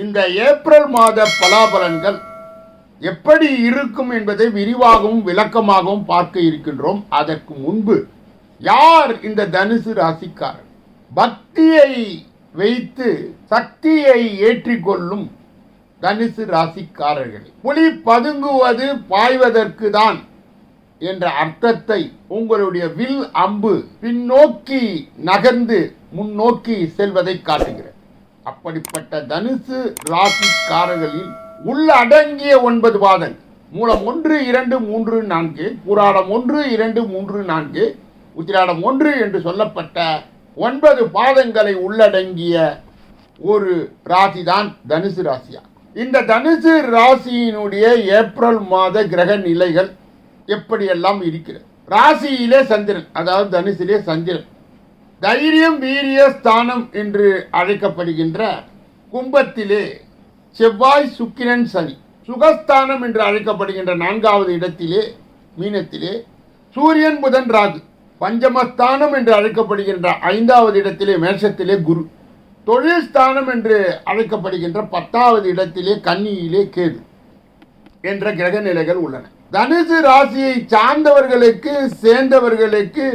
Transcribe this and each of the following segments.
இந்த ஏப்ரல் மாத பலாபலன்கள் எப்படி இருக்கும் என்பதை விரிவாகவும் விளக்கமாகவும் பார்க்க இருக்கின்றோம். அதற்கு முன்பு யார் இந்த தனுசு ராசிக்காரர் பக்தியை வைத்து சக்தியை ஏற்றிக்கொள்ளும் தனுசு ராசிக்காரர்கள். புலி பதுங்குவது பாய்வதற்கு தான் என்ற அர்த்தத்தை உங்களுடைய வில் அம்பு பின்னோக்கி நகர்ந்து முன்னோக்கி செல்வதை காட்டுகிறது. அப்படிப்பட்ட தனுசு ராசிக்காரர்களில் உள்ளடங்கிய ஒன்பது பாதங்கள். மூலம் ஒன்று இரண்டு மூன்று நான்கு புராடம் ஒன்று இரண்டு மூன்று நான்கு உத்திராடம் ஒன்று என்று சொல்லப்பட்ட ஒன்பது பாதங்களை உள்ளடங்கிய ஒரு ராசி தான் தனுசு ராசியா. இந்த தனுசு ராசியினுடைய ஏப்ரல் மாத கிரக நிலைகள் எப்படியெல்லாம் இருக்கிறது? ராசியிலே சந்திரன் அதாவது தனுசிலே சந்திரன். தைரியம் வீரிய ஸ்தானம் என்று அழைக்கப்படுகின்ற கும்பத்திலே செவ்வாய் சுக்கிரன் சனி சுகஸ்தானம் என்று அழைக்கப்படுகின்ற நான்காவது இடத்திலே மீனத்திலே சூரியன் புதன் ராகு பஞ்சமஸ்தானம் என்று அழைக்கப்படுகின்ற ஐந்தாவது இடத்திலே மேஷத்திலே குரு தொழில் ஸ்தானம் என்று அழைக்கப்படுகின்ற பத்தாவது இடத்திலே கன்னியிலே கேது என்ற கிரக நிலைகள் உள்ளன. தனுசு ராசியை சார்ந்தவர்களுக்கு சேர்ந்தவர்களுக்கு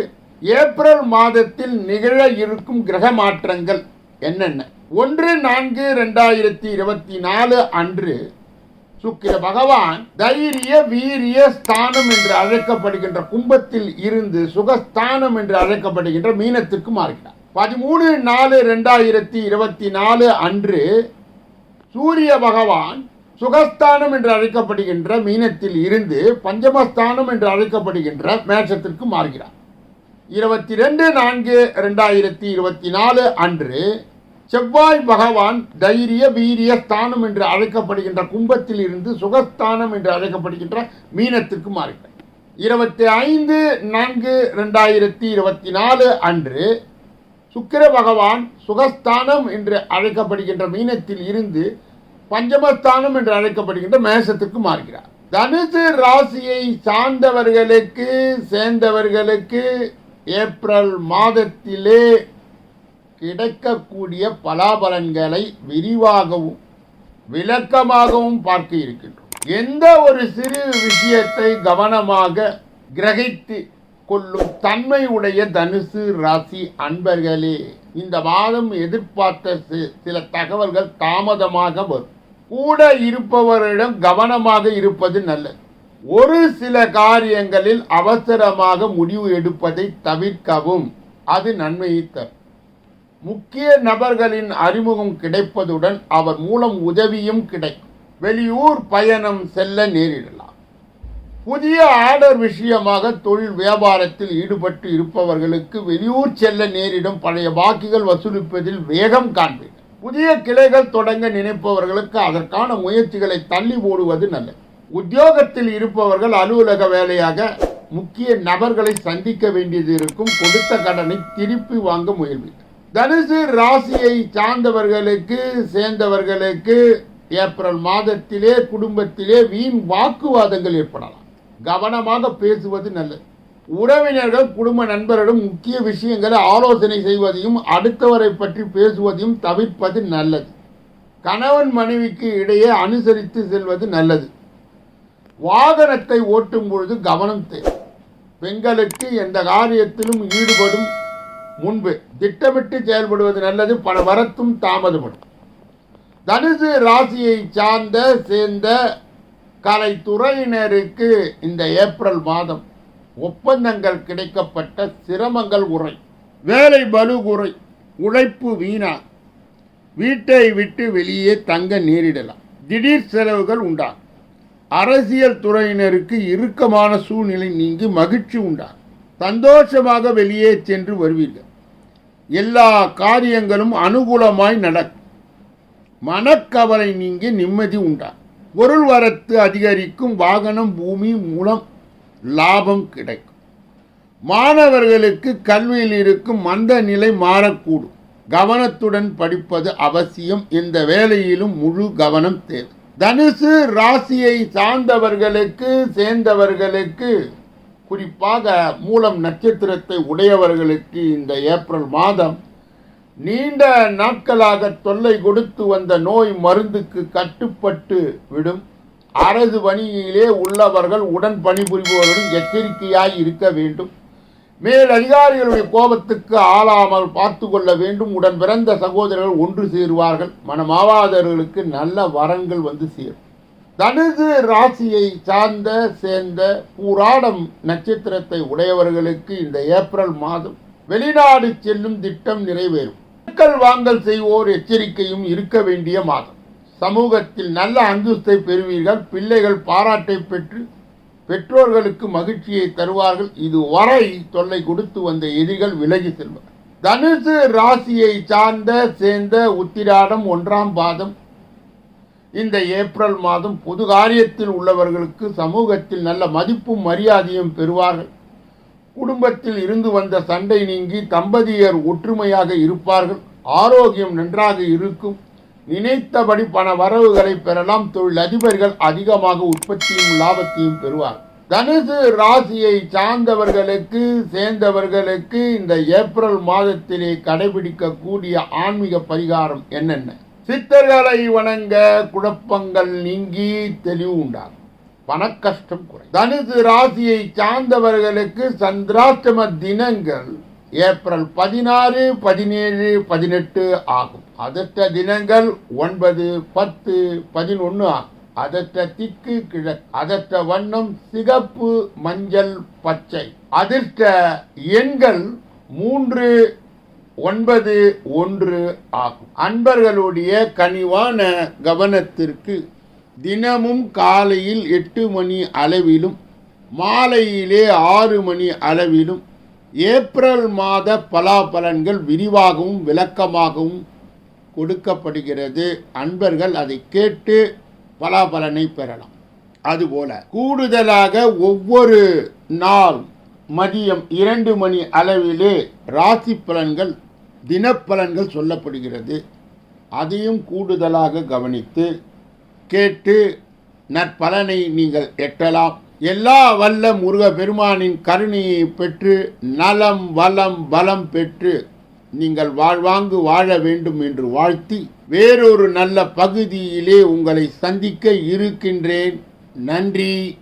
ஏப்ரல் மாதத்தில் நிகழ இருக்கும் கிரக மாற்றங்கள் என்னென்ன? ஒன்று நான்கு ரெண்டாயிரத்தி இருபத்தி நாலு அன்று சுக்கிர பகவான் தைரிய வீரிய ஸ்தானம் என்று அழைக்கப்படுகின்ற கும்பத்தில் இருந்து சுகஸ்தானம் என்று அழைக்கப்படுகின்ற மீனத்திற்கு மாறுகிறார். பதிமூணு நாலு ரெண்டாயிரத்தி இருபத்தி நாலு அன்று சூரிய பகவான் சுகஸ்தானம் என்று அழைக்கப்படுகின்ற மீனத்தில் இருந்து பஞ்சமஸ்தானம் என்று அழைக்கப்படுகின்ற மேஷத்திற்கு மாறுகிறார். இருபத்தி ரெண்டு நான்கு ரெண்டாயிரத்தி இருபத்தி நாலு அன்று செவ்வாய் பகவான் தைரிய வீரிய ஸ்தானம் என்று அழைக்கப்படுகின்ற கும்பத்தில் இருந்து சுகஸ்தானம் என்று அழைக்கப்படுகின்ற மீனத்திற்கு மாறுகிறார் இருபத்தி ஐந்து நான்கு ரெண்டாயிரத்தி இருபத்தி நாலு அன்று சுக்கிர பகவான் சுகஸ்தானம் என்று அழைக்கப்படுகின்ற மீனத்தில் இருந்து பஞ்சமஸ்தானம் என்று அழைக்கப்படுகின்ற மேசத்துக்கு மாறுகிறார். தனுசு ராசியை சார்ந்தவர்களுக்கு சேர்ந்தவர்களுக்கு ஏப்ரல் மாதத்திலே கிடைக்கக்கூடிய பலாபலன்களை விரிவாகவும் விளக்கமாகவும் பார்க்க இருக்கின்றோம். எந்த ஒரு சிறு விஷயத்தை கவனமாக கிரகித்து கொள்ளும் தன்மை உடைய தனுசு ராசி அன்பர்களே இந்த மாதம் எதிர்பார்த்த சில தகவல்கள் தாமதமாக வரும். கூட இருப்பவரிடம் கவனமாக இருப்பது நல்லது. ஒரு சில காரியங்களில் அவசரமாக முடிவு எடுப்பதை தவிர்க்கவும் அது நன்மையை தரும். முக்கிய நபர்களின் அறிமுகம் கிடைப்பதுடன் அவர் மூலம் உதவியும் கிடைக்கும். வெளியூர் பயணம் செல்ல நேரிடலாம். புதிய ஆர்டர் விஷயமாக தொழில் வியாபாரத்தில் ஈடுபட்டு இருப்பவர்களுக்கு வெளியூர் செல்ல நேரிடும் பழைய பாக்கிகள் வசூலிப்பதில் வேகம் காண்பீர்கள். புதிய கிளைகள் தொடங்க நினைப்பவர்களுக்கு அதற்கான முயற்சிகளை தள்ளி போடுவது நல்லது. உத்தியோகத்தில் இருப்பவர்கள் அலுவலக வேலையாக முக்கிய நபர்களை சந்திக்க வேண்டியது இருக்கும். கொடுத்த கடனை திருப்பி வாங்க முயல்வி தனுசு ராசியை சார்ந்தவர்களுக்கு சேர்ந்தவர்களுக்கு ஏப்ரல் மாதத்திலே குடும்பத்திலே வீண் வாக்குவாதங்கள் ஏற்படலாம். கவனமாக பேசுவது நல்லது. உறவினர்கள் குடும்ப நண்பரிடம் முக்கிய விஷயங்களை ஆலோசனை செய்வதையும் அடுத்தவரை பற்றி பேசுவதையும் தவிர்ப்பது நல்லது. கணவன் மனைவிக்கு இடையே அனுசரித்து செல்வது நல்லது. வாகனத்தை ஓட்டும் பொழுது கவனம் தேவை. பெண்களுக்கு எந்த காரியத்திலும் ஈடுபடும் முன்பு திட்டமிட்டு செயல்படுவது நல்லது பல வரத்தும் தாமதப்படும். தனுசு ராசியை சார்ந்த சேர்ந்த கலைத்துறையினருக்கு இந்த ஏப்ரல் மாதம் ஒப்பந்தங்கள் கிடைக்கப்பட்ட சிரமங்கள் உரை வேலை பலு குறை. உழைப்பு வீணா. வீட்டை விட்டு வெளியே தங்க நேரிடலாம். திடீர் செலவுகள் உண்டாகும். அரசியல் துறையினருக்கு இறுக்கமான சூழ்நிலை நீங்கி மகிழ்ச்சி உண்டாகும். சந்தோஷமாக வெளியே சென்று வருவீர்கள். எல்லா காரியங்களும் அனுகூலமாய் நடக்கும். மனக்கவலை நீங்கி நிம்மதி உண்டாகும். பொருள் வரத்து அதிகரிக்கும். வாகனம் பூமி மூலம் லாபம் கிடைக்கும். மாணவர்களுக்கு கல்வியில் இருக்கும் மந்த நிலை மாறக்கூடும். கவனத்துடன் படிப்பது அவசியம். இந்த வேலையிலும் முழு கவனம் தேவை. தனுசு ராசியை சார்ந்தவர்களுக்கு சேர்ந்தவர்களுக்கு குறிப்பாக மூலம் நட்சத்திரத்தை உடையவர்களுக்கு இந்த ஏப்ரல் மாதம் நீண்ட நாட்களாக தொல்லை கொடுத்து வந்த நோய் மருந்துக்கு கட்டுப்பட்டு விடும். அரசு பணியிலே உள்ளவர்கள் உடன் பணிபுரிபவர்களும் எச்சரிக்கையாய் இருக்க வேண்டும். மேல் அதிகாரிகளுடைய கோபத்துக்கு ஆளாமல் பார்த்து கொள்ள வேண்டும். உடன் பிறந்த சகோதரர்கள் ஒன்று சேருவார்கள். மனமாவாதவர்களுக்கு நல்ல வரங்கள் வந்து சேரும். தனுசு ராசியை சார்ந்த சேர்ந்த பூராடம் நட்சத்திரத்தை உடையவர்களுக்கு இந்த ஏப்ரல் மாதம் வெளிநாடு செல்லும் திட்டம் நிறைவேறும். மக்கள் வாங்கல் செய்வோர் எச்சரிக்கையும் இருக்க வேண்டிய மாதம். சமூகத்தில் நல்ல அந்தஸ்தை பெறுவீர்கள். பிள்ளைகள் பாராட்டை பெற்று பெற்றோர்களுக்கு மகிழ்ச்சியை தருவார்கள். இது வரை தொல்லை கொடுத்து வந்த எதிரிகள் விலகி செல்வார். தனுசு ராசியை சார்ந்த சேர்ந்த உத்திராடம் ஒன்றாம் பாதம். இந்த ஏப்ரல் மாதம் பொது காரியத்தில் உள்ளவர்களுக்கு சமூகத்தில் நல்ல மதிப்பும் மரியாதையும் பெறுவார்கள். குடும்பத்தில் இருந்து வந்த சண்டை நீங்கி தம்பதியர் ஒற்றுமையாக இருப்பார்கள். ஆரோக்கியம் நன்றாக இருக்கும். நினைத்தபடி பண வரவுகளை பெறலாம். தொழில் அதிபர்கள் அதிகமாக உற்பத்தியும் லாபத்தையும் பெறுவார் தனுசு ராசியை சார்ந்தவர்களுக்கு சேர்ந்தவர்களுக்கு இந்த ஏப்ரல் மாதத்திலே கடைபிடிக்கக்கூடிய ஆன்மீக பரிகாரம் என்னென்ன? சித்தர்களை வணங்க குழப்பங்கள் நீங்கி தெளிவு உண்டாகும். பணக்கஷ்டம் குறை தனுசு ராசியை சார்ந்தவர்களுக்கு சந்திராஷ்டம தினங்கள் ஏப்ரல் பதினாறு பதினேழு பதினெட்டு ஆகும். அதற்ற தினங்கள் ஒன்பது பத்து பதினொன்று ஆகும். அதற்ற திக்கு கிழக்கு அதற்ற வண்ணம் சிகப்பு மஞ்சள் பச்சை. அதிர்ஷ்ட எண்கள் மூன்று ஒன்பது ஒன்று ஆகும். அன்பர்களுடைய கனிவான கவனத்திற்கு தினமும் காலையில் எட்டு மணி அளவிலும் மாலையிலே ஆறு மணி அளவிலும் ஏப்ரல் மாத பலாபலன்கள் விரிவாகவும் விளக்கமாகவும் கொடுக்கப்படுகிறது. அன்பர்கள் அதை கேட்டு பலாபலனை பெறலாம். அதுபோல கூடுதலாக ஒவ்வொரு நாள் மதியம் இரண்டு மணி அளவிலே ராசி பலன்கள் தினப்பலன்கள் சொல்லப்படுகிறது. அதையும் கூடுதலாக கவனித்து கேட்டு நற்பலனை நீங்கள் எட்டலாம். எல்லா வல்ல முருக பெருமானின் கருணையை பெற்று நலம் வளம் பலம் பெற்று நீங்கள் வாழ்வாங்கு வாழ வேண்டும் என்று வாழ்த்தி வேறொரு நல்ல பகுதியிலே உங்களை சந்திக்க இருக்கின்றேன். நன்றி.